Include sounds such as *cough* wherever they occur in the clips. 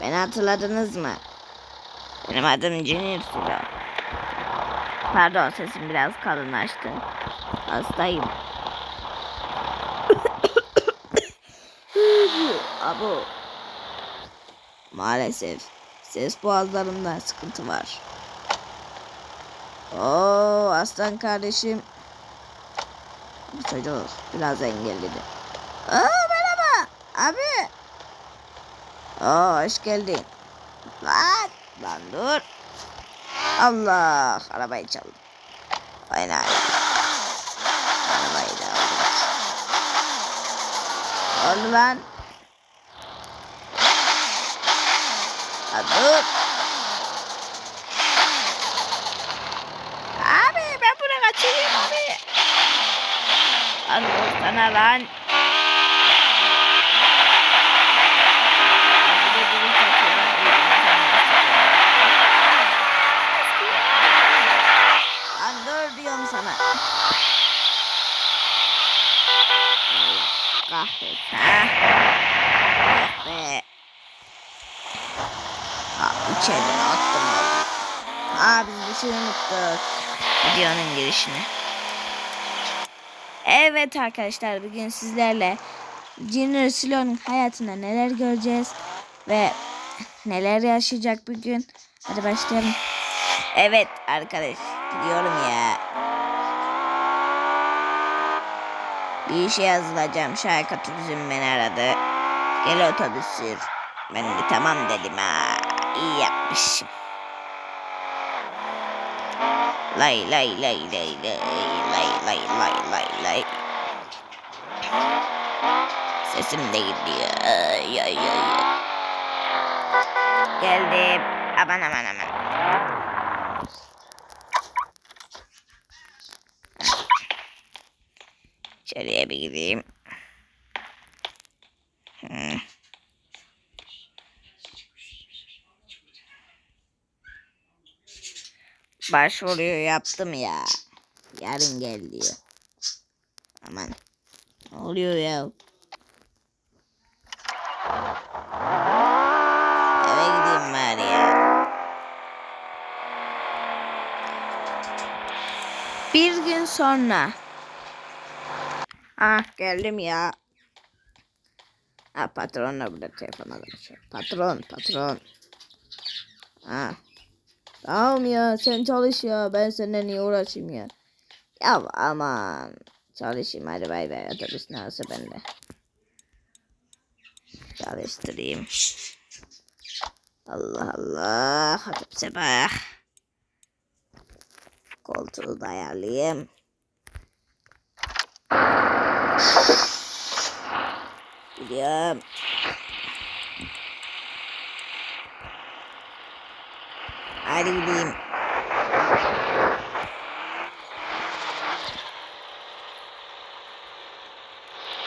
Beni hatırladınız mı? Benim adım Junior Silo. Pardon sesim biraz kalınlaştı. Hastayım. *coughs* Abo. Maalesef ses boğazlarımda sıkıntı var. Oo aslan kardeşim. Bu çocuk biraz engelledi. Aa merhaba abi. Oo hoş geldin. Lan lan dur. Allah arabayı çaldı. Aynen. Arabayı da aldık. Oldu lan. Ha, dur. Abi ben bunu kaçırayım abi. Allah sana lan. Sana. Kahretsin. ha. Oh be. Ha, içeriden attım. Aa biz bir şey unuttuk. Videonun girişini. Evet arkadaşlar bugün sizlerle Junior Silo'nun hayatında neler göreceğiz ve neler yaşayacak bugün. Hadi başlayalım. Evet arkadaş gidiyorum ya. Bir işe yazılacağım. Şarkı Turizm beni aradı. Gel otobüs sür. Ben de tamam dedim ha. İyi yapmışım. Lay lay lay lay lay lay lay lay lay lay. Sesim de gidiyor. Ay ay. ay. Geldim. Aman aman aman. İçeriye bir gideyim. Başvuruyu yaptım ya. Yarın gel diyor. Aman. Ne oluyor ya? Eve gideyim bari ya. Bir gün sonra. Ah geldim ya. Ha patronla burada telefona konuşuyor. Patron patron. Ha. Tamam ya sen çalış ya ben senden niye uğraşayım ya. Ya aman çalışayım hadi bay bay otobüs nasıl bende. Çalıştırayım. Allah Allah otobüse bak. Koltuğu da. Gidiyorum. Hadi gideyim.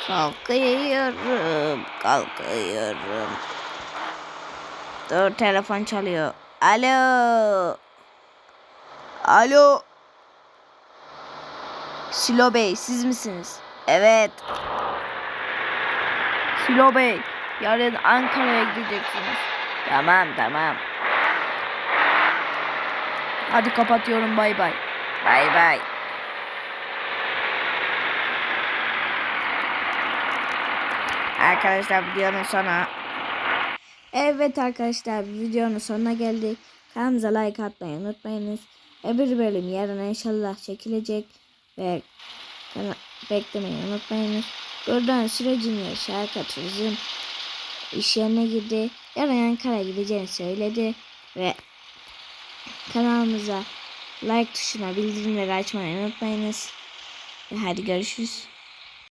Kalkıyorum, kalkıyorum. Dur telefon çalıyor. Alo. Alo. Silo Bey siz misiniz? Evet. Silo Bey yarın Ankara'ya gideceksiniz. Tamam tamam. Hadi kapatıyorum bay bay. Bay bay. Arkadaşlar videonun sona. Evet arkadaşlar videonun sonuna geldik. Kanalımıza like atmayı unutmayınız. Öbür bölüm yarın inşallah çekilecek. Ve kana- beklemeyi unutmayınız. Buradan sürecini şarkı turizm iş yerine girdi. Yarın Ankara'ya gideceğini söyledi. Ve kanalımıza like tuşuna bildirimleri açmayı unutmayınız. Hadi görüşürüz.